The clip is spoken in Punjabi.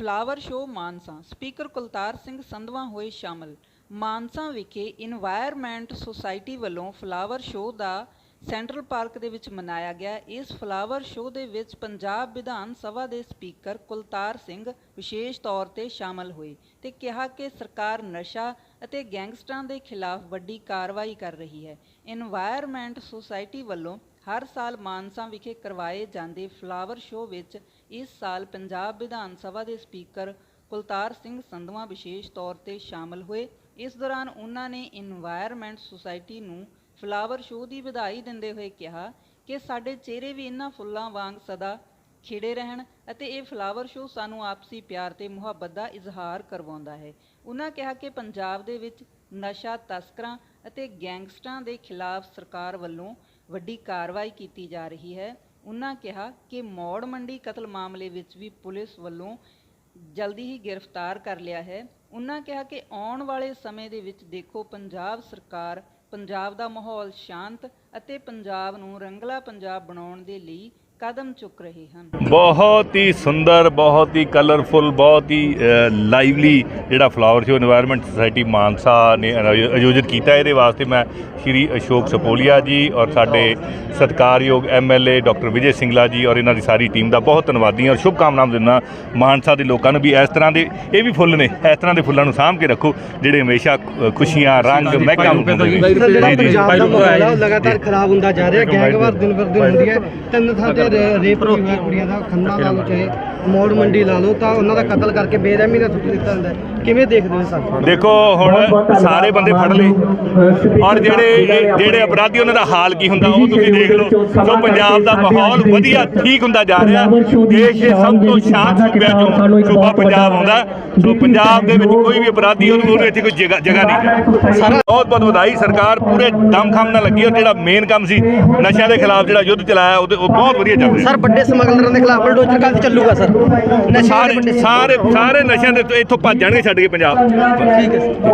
Flower show Mansa, speaker Kultar Singh Sandhwan ਹੋਏ ਸ਼ਾਮਲ। ਮਾਨਸਾ ਵਿਖੇ ਇਨਵਾਇਰਨਮੈਂਟ ਸੁਸਾਇਟੀ ਵੱਲੋਂ ਫਲਾਵਰ ਸ਼ੋਅ ਦਾ ਸੈਂਟਰਲ ਪਾਰਕ ਦੇ ਵਿੱਚ ਮਨਾਇਆ ਗਿਆ। ਇਸ ਫਲਾਵਰ ਸ਼ੋਅ ਦੇ ਵਿੱਚ ਪੰਜਾਬ ਵਿਧਾਨ ਸਭਾ ਦੇ ਸਪੀਕਰ ਕੁਲਤਾਰ ਸਿੰਘ ਵਿਸ਼ੇਸ਼ ਤੌਰ ਤੇ ਸ਼ਾਮਲ ਹੋਏ ਤੇ ਕਿਹਾ ਕਿ ਸਰਕਾਰ ਨਸ਼ਾ ਅਤੇ ਗੈਂਗਸਟਰਾਂ ਦੇ ਖਿਲਾਫ ਵੱਡੀ ਕਾਰਵਾਈ ਕਰ ਰਹੀ ਹੈ। ਇਨਵਾਇਰਨਮੈਂਟ ਸੁਸਾਇਟੀ ਵੱਲੋਂ ਹਰ ਸਾਲ ਮਾਨਸਾ ਵਿਖੇ ਕਰਵਾਏ ਜਾਂਦੇ ਫਲਾਵਰ ਸ਼ੋਅ ਵਿੱਚ ਇਸ ਸਾਲ ਪੰਜਾਬ ਵਿਧਾਨ ਸਭਾ ਦੇ ਸਪੀਕਰ ਕੁਲਤਾਰ ਸਿੰਘ ਸੰਧਵਾ ਵਿਸ਼ੇਸ਼ ਤੌਰ ਤੇ ਸ਼ਾਮਲ ਹੋਏ। ਇਸ ਦੌਰਾਨ ਉਹਨਾਂ ਨੇ ਇਨਵਾਇਰਨਮੈਂਟ ਸੁਸਾਇਟੀ ਨੂੰ ਫਲਾਵਰ ਸ਼ੋਅ ਦੀ ਵਧਾਈ ਦਿੰਦੇ ਹੋਏ ਕਿਹਾ ਕਿ ਸਾਡੇ ਚਿਹਰੇ ਵੀ ਇਹਨਾਂ ਫੁੱਲਾਂ ਵਾਂਗ ਸਦਾ ਖਿੜੇ ਰਹਿਣ ਅਤੇ ਇਹ ਫਲਾਵਰ ਸ਼ੋਅ ਸਾਨੂੰ ਆਪਸੀ ਪਿਆਰ ਤੇ ਮੁਹੱਬਤ ਦਾ ਇਜ਼ਹਾਰ ਕਰਵਾਉਂਦਾ ਹੈ। ਉਹਨਾਂ ਕਿਹਾ ਕਿ ਪੰਜਾਬ ਦੇ ਵਿੱਚ ਨਸ਼ਾ ਤਸਕਰਾਂ ਅਤੇ ਗੈਂਗਸਟਰਾਂ ਦੇ ਖਿਲਾਫ ਸਰਕਾਰ ਵੱਲੋਂ ਵੱਡੀ ਕਾਰਵਾਈ ਕੀਤੀ ਜਾ ਰਹੀ ਹੈ। ਉਹਨਾਂ ਕਿਹਾ ਕਿ ਮੌੜ ਮੰਡੀ ਕਤਲ ਮਾਮਲੇ ਵਿੱਚ ਵੀ ਪੁਲਿਸ ਵੱਲੋਂ ਜਲਦੀ ਹੀ ਗ੍ਰਿਫਤਾਰ ਕਰ ਲਿਆ ਹੈ। ਉਹਨਾਂ ਕਿਹਾ ਕਿ ਆਉਣ ਵਾਲੇ ਸਮੇਂ ਦੇ ਵਿੱਚ ਦੇਖੋ ਪੰਜਾਬ ਸਰਕਾਰ ਪੰਜਾਬ ਦਾ ਮਾਹੌਲ ਸ਼ਾਂਤ ਅਤੇ ਪੰਜਾਬ ਨੂੰ ਰੰਗਲਾ ਪੰਜਾਬ ਬਣਾਉਣ ਦੇ ਲਈ ਕਦਮ ਚੁੱਕ ਰਹੇ ਹਨ। ਬਹੁਤ ਹੀ ਸੁੰਦਰ ਬਹੁਤ ਹੀ ਕਲਰਫੁਲ ਬਹੁਤ ਹੀ ਲਾਈਵਲੀ ਜਿਹੜਾ flower show environment society Mansa ਨੇ ਆਯੋਜਿਤ ਕੀਤਾ ਇਹਦੇ ਵਾਸਤੇ ਮੈਂ ਸ਼੍ਰੀ ਅਸ਼ੋਕ ਸਪੋਲੀਆ ਜੀ ਔਰ ਸਾਡੇ ਸਤਕਾਰਯੋਗ ਐਮਐਲਏ ਡਾਕਟਰ ਵਿਜੇ ਸਿੰਗਲਾ ਜੀ ਔਰ ਇਹਨਾਂ ਦੀ ਸਾਰੀ ਟੀਮ ਦਾ ਬਹੁਤ ਧੰਨਵਾਦੀ ਔਰ ਸ਼ੁਭ ਕਾਮਨਾਵਾਂ ਦਿੰਦਾ ਮਾਨਸਾ ਦੇ ਲੋਕਾਂ ਨੂੰ ਵੀ ਇਸ ਤਰ੍ਹਾਂ ਦੇ ਇਹ ਵੀ ਫੁੱਲ ਨੇ ਇਸ ਤਰ੍ਹਾਂ ਦੇ ਫੁੱਲਾਂ ਨੂੰ ਸਾਂਭ ਕੇ ਰੱਖੋ ਜਿਹੜੇ ਹਮੇਸ਼ਾ ਖੁਸ਼ੀਆਂ ਰੰਗ ਮਹਿਕਾਂ ਨੂੰ। ਲਗਾਤਾਰ ਖਰਾਬ ਹੁੰਦਾ ਜਾ ਰਿਹਾ ਗੈਂਗਵਾਰ ਦਿਨ ਪਰ ਦਿਨ ਹੁੰਦੀ ਹੈ। ਤਿੰਨ ਥਾਂ ਤੇ ਰੇਪ ਹੋਇਆ ਕੁੜੀਆਂ ਦਾ ਖੰਨਾ ਲਾ ਲਓ ਚਾਹੇ ਮੋੜ ਮੰਡੀ ਲਾ ਲਓ ਤਾਂ ਉਹਨਾਂ ਦਾ ਕਤਲ ਕਰਕੇ ਬੇਰਹਿਮੀ ਨਾਲ ਸੁੱਟ ਦਿੱਤਾ ਜਾਂਦਾ ਹੈ। ਕਿਵੇਂ ਦੇਖਦੇ ਹੋ ਸਰ ਦੇਖੋ ਹੁਣ ਸਾਰੇ ਬੰਦੇ ਫੜ ਲਏ। ਔਰ ਜਿਹੜੇ ਜਿਹੜੇ ਅਪਰਾਧੀ ਉਹਨਾਂ ਦਾ ਹਾਲ ਕੀ ਹੁੰਦਾ ਉਹ ਤੁਸੀਂ ਦੇਖ ਲਓ। ਸੋ ਪੰਜਾਬ ਦਾ ਮਾਹੌਲ ਵਧੀਆ ਠੀਕ ਹੁੰਦਾ ਜਾ ਰਿਹਾ। ਦੇਸ਼ ਦੇ ਸਭ ਤੋਂ ਸ਼ਾਂਤ ਸੂਬਿਆਂ ਚੋਂ ਸੂਬਾ ਪੰਜਾਬ ਆਉਂਦਾ। ਸੋ ਪੰਜਾਬ ਦੇ ਵਿੱਚ ਕੋਈ ਵੀ ਅਪਰਾਧੀ ਉਹਨੂੰ ਉਹਨੂੰ ਇੱਥੇ ਕੋਈ ਜਗ੍ਹਾ ਜਗ੍ਹਾ ਨਹੀਂ। ਸਾਰਾ ਬਹੁਤ ਬਹੁਤ ਵਧਾਈ। ਸਰਕਾਰ ਪੂਰੇ ਦਮਖਮ ਨਾਲ ਲੱਗੀ ਔਰ ਜਿਹੜਾ ਮੇਨ ਕੰਮ ਸੀ ਨਸ਼ਿਆਂ ਦੇ ਖਿਲਾਫ ਜਿਹੜਾ ਯੁੱਧ ਚਲਾਇਆ ਉਹਦੇ ਉਹ ਬਹੁਤ ਵਧੀਆ ਚੱਲ ਰਿਹਾ। ਸਰ ਵੱਡੇ ਸਮਗਲਰਾਂ ਦੇ ਖਿਲਾਫ ਬਲਡੋਜ਼ਰ ਕੱਲ ਚੱਲੂਗਾ ਸਰ। ਸਾਰੇ ਸਾਰੇ ਸਾਰੇ ਨਸ਼ਿਆਂ ਦੇ ਇੱਥੋਂ ਭੱਜ ਜਾਣਗੇ ਛੱਡ ਕੇ ਪੰਜਾਬ। ਠੀਕ ਹੈ।